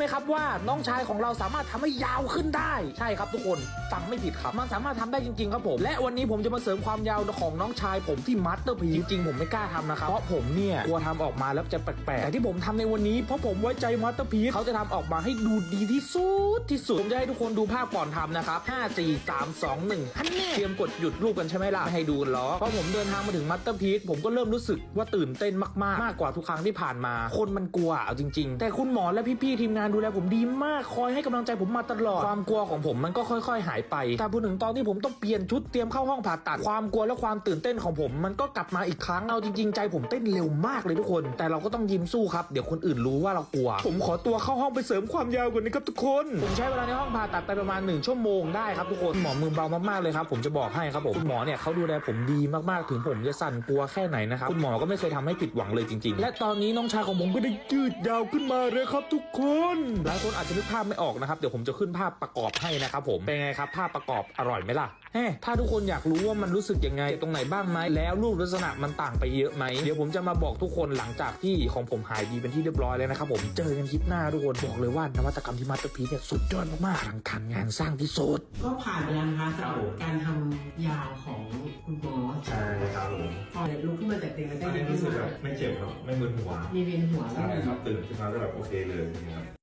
ไหมครับว่าน้องชายของเราสามารถทำให้ยาวขึ้นได้ใช่ครับทุกคนฟังไม่ผิดครับ มันสามารถทำได้จริงๆครับผม และวันนี้ผมจะมาเสริมความยาวของน้องชายผมที่มัตเตอร์พีจริงๆผมไม่กล้าทำนะครับเพราะผมเนี่ยกลัวทำออกมาแล้วจะแปลกๆแต่ที่ผมทำในวันนี้เพราะผมไว้ใจมัตเตอร์พีเขาจะทำออกมาให้ดูดีที่สุดที่สุดผมจะให้ทุกคนดูภาพก่อนทำนะครับ5 4 3 2 1ฮันแน่เตรียมกดหยุดรูปกันใช่ไหมล่ะไม่ให้ดูกันหรอเพราะผมเดินทางมาถึงมัตเตอร์พีผมก็เริ่มรู้สึกว่าตื่นเต้นมากๆมากกว่าทุกครั้งที่ผ่านมา คนมันกลัวเอาจริง ๆ แต่คุณหมอและพี่ๆทีมงานดูแลผมดีมากคอยให้กำลังใจผมมาตลอด ความกลัวของผมมันก็ค่อย ๆ หายไป แต่พอถึงตอนที่ผมต้องเปลี่ยนชุดเตรียมเข้าห้องผ่าตัด ความกลัวและความตื่นเต้นของผม มันก็กลับมาอีกครั้งเอาจริง ๆ ใจผมเต้นเร็วมากเลยทุกคน แต่เราก็ต้องยิ้มสู้ครับเดี๋ยวคนอื่นรู้ว่าเรากลัว ผมขอตัวเข้าห้องไปเสริมความยาวก่อนนะครับทุกคนผมใช้เวลาในห้องผ่าตัดไปประมาณ1ชั่วโมงได้ครับทุกคนหมอมือเบามากๆเลยครับผมจะบอกให้ครับผมคุณหมอเนี่ยเขาดูแลผมดีมากๆถึงผมจะสั่นกลัวแค่ไหนนะครับคุณหมอก็ไม่เคยทำให้ผิดหวังเลยจริง ๆ และตอนนี้น้องชายของผมก็ได้ยืดยาวขึ้นมาเลยครับทุกคนหลายคนอาจจะนึกภาพไม่ออกนะครับ เดี๋ยวผมจะขึ้นภาพประกอบให้นะครับผม เป็นไงครับ ภาพประกอบอร่อยไหมล่ะแฮถ้าทุกคนอยากรู้ว่ามันรู้สึกยังไงตรงไหนบ้างไหมแล้วรูปลักษณะมันต่างไปเยอะไหมเดี๋ยวผมจะมาบอกทุกคนหลังจากที่ของผมหายดีเป็นที่เรียบร้อยแล้วนะครับผมเจอกันคลิปหน้าทุกคนบอกเลยว่านวัตกรรมที่มาสเตอร์พีเนี่ยสุดยอดมากๆทางการงานสร้างที่สุดก็ผ่านไปแล้วนะคะครับผมสำหรับการทำยาวของคุณหมอใช่ครับผมพอลุกขึ้นมาจากเตียงแล้วตได้อนยินี้นรู้สึกว่าแบบไม่เจ็บครับไม่มึนหัวมีเวียนหัว ใช่ครับตื่นขึ้นมาก็แบบโอเคเลยนะครับ